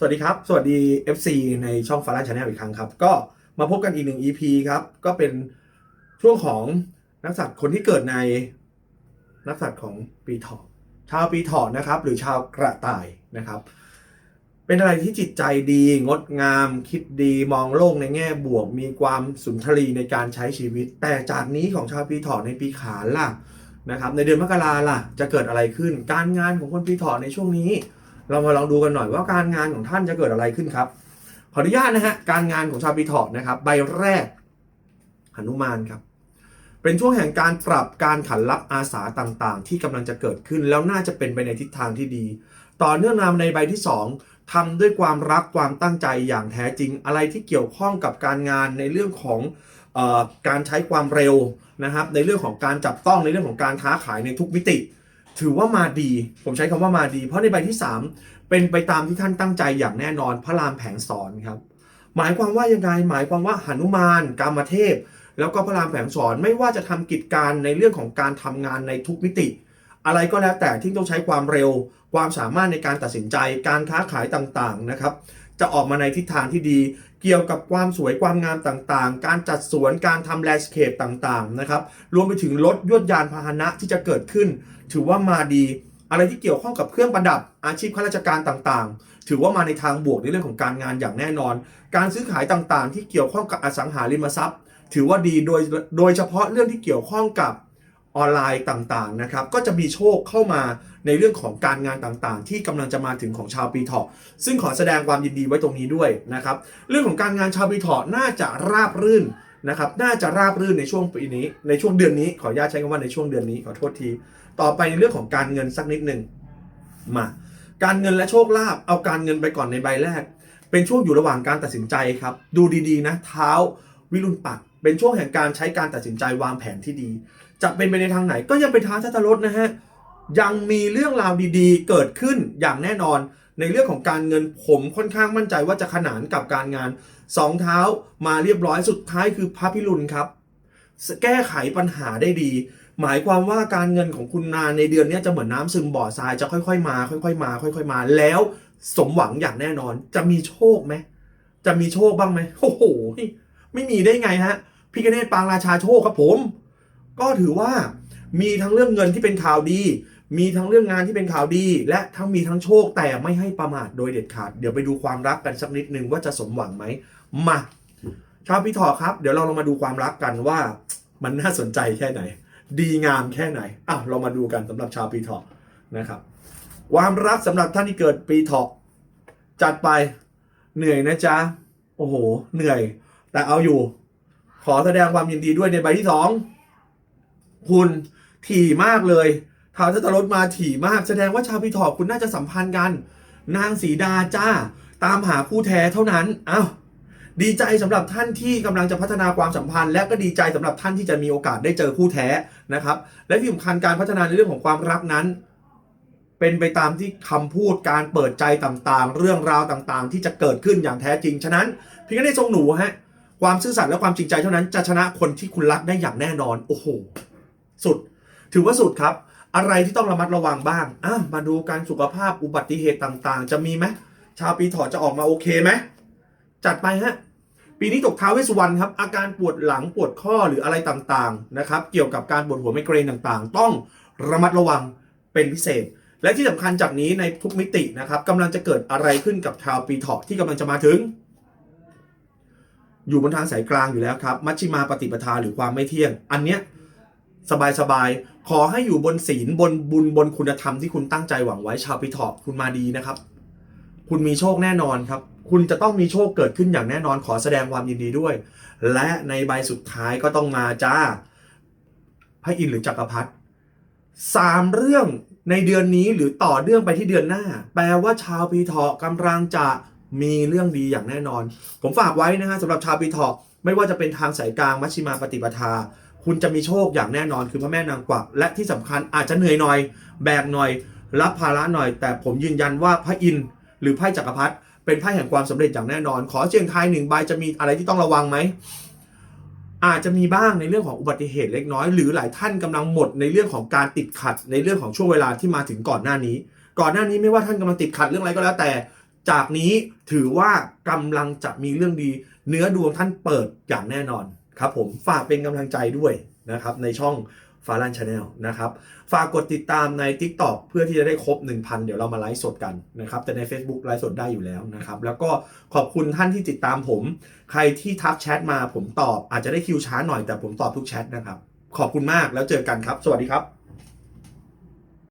สวัสดีครับ สวัสดี FC ในช่องฟาร่าชาแนลอีกครั้งครับ ก็มาพบกันอีกหนึ่ง EP ครับ ก็เป็นช่วงของนักสัตว์คนที่เกิดในนักสัตว์ของปีเถาะชาวปีเถาะนะครับ หรือชาวกระต่ายนะครับ เป็นอะไรที่จิตใจดี งดงาม คิดดีมองโลกในแง่บวก มีความสุนทรีในการใช้ชีวิต แต่จากนี้ของชาวปีเถาะในปีขานล่ะนะครับ ในเดือนมกราล่ะ จะเกิดอะไรขึ้น การงานของคนปีเถาะในช่วงนี้ เรามาลองดูกันหน่อยว่าการงานของท่านจะเกิดอะไรขึ้นครับ ขออนุญาตนะฮะการงานของชาวปีเถาะนะครับ ใบแรกหนุมานครับ เป็นช่วงแห่งการปรับการขันรับอาสาต่างๆ ที่กำลังจะเกิดขึ้นแล้วน่าจะเป็นไปในทิศทางที่ดี ต่อเนื่องนามในใบที่ 2ทำด้วยความรักความตั้งใจอย่างแท้จริง อะไรที่เกี่ยวข้องกับการงานในเรื่องของออการใช้ความเร็วนะครับ ในเรื่องของการจับต้องในเรื่องของการค้าขายในทุกมิติ ถือว่ามาดี ผมใช้คำว่ามาดี เพราะในใบที่ 3 เป็นไปตามที่ท่านตั้งใจอย่างแน่นอนพระรามแผงสอนครับ หมายความว่ายังไง หมายความว่าหนุมาน กามเทพ แล้วก็พระรามแผงสอนไม่ว่าจะทำกิจการในเรื่องของการทำงานในทุกมิติ อะไรก็แล้วแต่ที่ต้องใช้ความเร็ว ความสามารถในการตัดสินใจ การค้าขายต่างๆนะครับ จะออกมาในทิศทางที่ดี เกี่ยวกับความสวยความงามต่างๆ การจัดสวนการทำแลนด์สเคปต่างๆนะครับรวมไปถึงรถยวดยานพาหนะที่จะเกิดขึ้น ถือว่ามาดี อะไรที่เกี่ยวข้องกับเครื่องประดับอาชีพข้าราชการต่างๆ ถือว่ามาในทางบวกในเรื่องของการงานอย่างแน่นอน การซื้อขายต่างๆ ที่เกี่ยวข้องกับอสังหาริมทรัพย์ ถือว่าดีโดยโดยเฉพาะเรื่องที่เกี่ยวข้องกับ ออนไลน์ต่างๆนะครับก็จะมีโชคเข้ามาในเรื่องของการงานต่างๆ ที่กำลังจะมาถึงของชาวปีเถาะซึ่งขอแสดงความยินดีไว้ตรงนี้ด้วยนะครับเรื่องของการงานชาวปีเถาะน่าจะราบรื่นนะครับน่าจะราบรื่นในช่วงปีนี้ ในช่วงเดือนนี้ขออนุญาตใช้คำว่าในช่วงเดือนนี้ขอโทษที ต่อไปในเรื่องของการเงินสักนิดหนึ่งมา การเงินและโชคลาภเอาการเงินไปก่อนในใบแรก เป็นช่วงอยู่ระหว่างการตัดสินใจครับ ดูดีๆนะ เท้าวิรุณปักเป็นช่วงแห่งการใช้การตัดสินใจวางแผนที่ดี จะเป็นไปในทางไหนก็ยังเป็นท้าทัตรถนะฮะยังมีเรื่องราวดีๆ เกิดขึ้นอย่างแน่นอน ในเรื่องของการเงินผมค่อนข้างมั่นใจว่าจะขนานกับการงานสองเท้ามาเรียบร้อยสุดท้ายคือพระพิรุณครับ แก้ไขปัญหาได้ดี หมายความว่าการเงินของคุณนาในเดือนนี้จะเหมือนน้ำซึมบ่อทรายจะค่อยๆมา ค่อยๆมา ค่อย ๆมา แล้วสมหวังอย่างแน่นอน จะมีโชคไหมจะมีโชคบ้างไหมโอ้โหไม่มีได้ไงฮะพิกเนตปางราชาโชคครับผม ก็ถือว่ามีทั้งเรื่องเงินที่เป็นข่าวดี มีทั้งเรื่องงานที่เป็นข่าวดี และทั้งมีทั้งโชคแต่ไม่ให้ประมาทโดยเด็ดขาด เดี๋ยวไปดูความรักกันสักนิดนึงว่าจะสมหวังไหมมาชาวพิถอครับ เดี๋ยวเราลองมาดูความรักกันว่ามันน่าสนใจแค่ไหน ดีงามแค่ไหนอะเรามาดูกันสำหรับชาวปีเถาะนะครับความรักสำหรับท่านที่เกิดปีเถาะจัดไปเหนื่อยนะจ๊ะโอ้โห เหนื่อย แต่เอาอยู่ ขอแสดงความยินดีด้วยในใบที่สอง คุณถี่มากเลยท้าวทัตรถมาถี่มาก แสดงว่าชาวปีเถาะคุณน่าจะสัมพันธ์กัน นางสีดาจ้า ตามหาคู่แท้เท่านั้นอ้าวดีใจสำหรับท่านที่กำลังจะพัฒนาความสัมพันธ์ และก็ดีใจสำหรับท่านที่จะมีโอกาสได้เจอคู่แท้นะครับ และที่สำคัญการพัฒนาในเรื่องของความรักนั้น เป็นไปตามที่คำพูดการเปิดใจต่างๆ เรื่องราวต่างๆ ที่จะเกิดขึ้นอย่างแท้จริง ฉะนั้นพี่ก็ได้ทรงหนูฮะความซื่อสัตย์และความจริงใจเท่านั้นจะชนะคนที่คุณรักได้อย่างแน่นอน โอ้โห สุด ถือว่าสุดครับ อะไรที่ต้องระมัดระวังบ้างอะมาดูการสุขภาพอุบัติเหตุต่างๆ จะมีไหมชาวปีเถอจะออกมาโอเคไหมจัดไปฮะปีนี้ตกท้าวเวสุวรรณครับ อาการปวดหลังปวดข้อหรืออะไรต่างๆนะครับ เกี่ยวกับการปวดหัวไมเกรนต่างๆ ต้องระมัดระวังเป็นพิเศษ และที่สำคัญจากนี้ในทุกมิตินะครับกำลังจะเกิดอะไรขึ้นกับชาวปีเถาะที่กำลังจะมาถึง อยู่บนทางสายกลางอยู่แล้วครับ มัชชิมาปฏิปทาหรือความไม่เที่ยง อันเนี้ย สบายๆ ขอให้อยู่บนศีลบนบุญบนคุณธรรมที่คุณตั้งใจหวังไว้ชาวปีเถาะคุณมาดีนะครับ คุณมีโชคแน่นอนครับ คุณจะต้องมีโชคเกิดขึ้นอย่างแน่นอนขอแสดงความยินดีด้วย และในใบสุดท้ายก็ต้องมาจ้า พระอินทร์หรือจักรพรรดิสามเรื่องในเดือนนี้หรือต่อเนื่องไปที่เดือนหน้า แปลว่าชาวปีเถาะกำลังจะมีเรื่องดีอย่างแน่นอน ผมฝากไว้นะฮะสำหรับชาวปีเถาะไม่ว่าจะเป็นทางสายกลางมัชชิมาปฏิปทา คุณจะมีโชคอย่างแน่นอนคือพระแม่นางกวักและที่สำคัญอาจจะเหนื่อยหน่อย แบกหน่อย รับภาระหน่อย แต่ผมยืนยันว่าพระอินทร์หรือไพ่จักรพรรดิเป็นไพ่แห่งความสำเร็จอย่างแน่นอน ขอเชียงทายหนึ่งใบจะมีอะไรที่ต้องระวังไหมอาจจะมีบ้างในเรื่องของอุบัติเหตุเล็กน้อย หรือหลายท่านกำลังหมดในเรื่องของการติดขัด ในเรื่องของช่วงเวลาที่มาถึงก่อนหน้านี้ ก่อนหน้านี้ไม่ว่าท่านกำลังติดขัดเรื่องอะไรก็แล้วแต่ จากนี้ถือว่ากำลังจะมีเรื่องดี เนื้อดวงท่านเปิดอย่างแน่นอน ครับผมฝากเป็นกำลังใจด้วยนะครับในช่องฟาลันชาแนลนะครับฝากกดติดตามใน TikTok เพื่อที่จะได้ครบ 1,000 เดี๋ยวเรามาไลฟ์สดกันนะครับแต่ใน Facebook ไลฟ์สดได้อยู่แล้วนะครับแล้วก็ขอบคุณท่านที่ติดตามผม ใครที่ทักแชทมาผมตอบ อาจจะได้คิวช้าหน่อยแต่ผมตอบทุกแชทนะครับ ขอบคุณมากแล้วเจอกันครับ สวัสดีครับ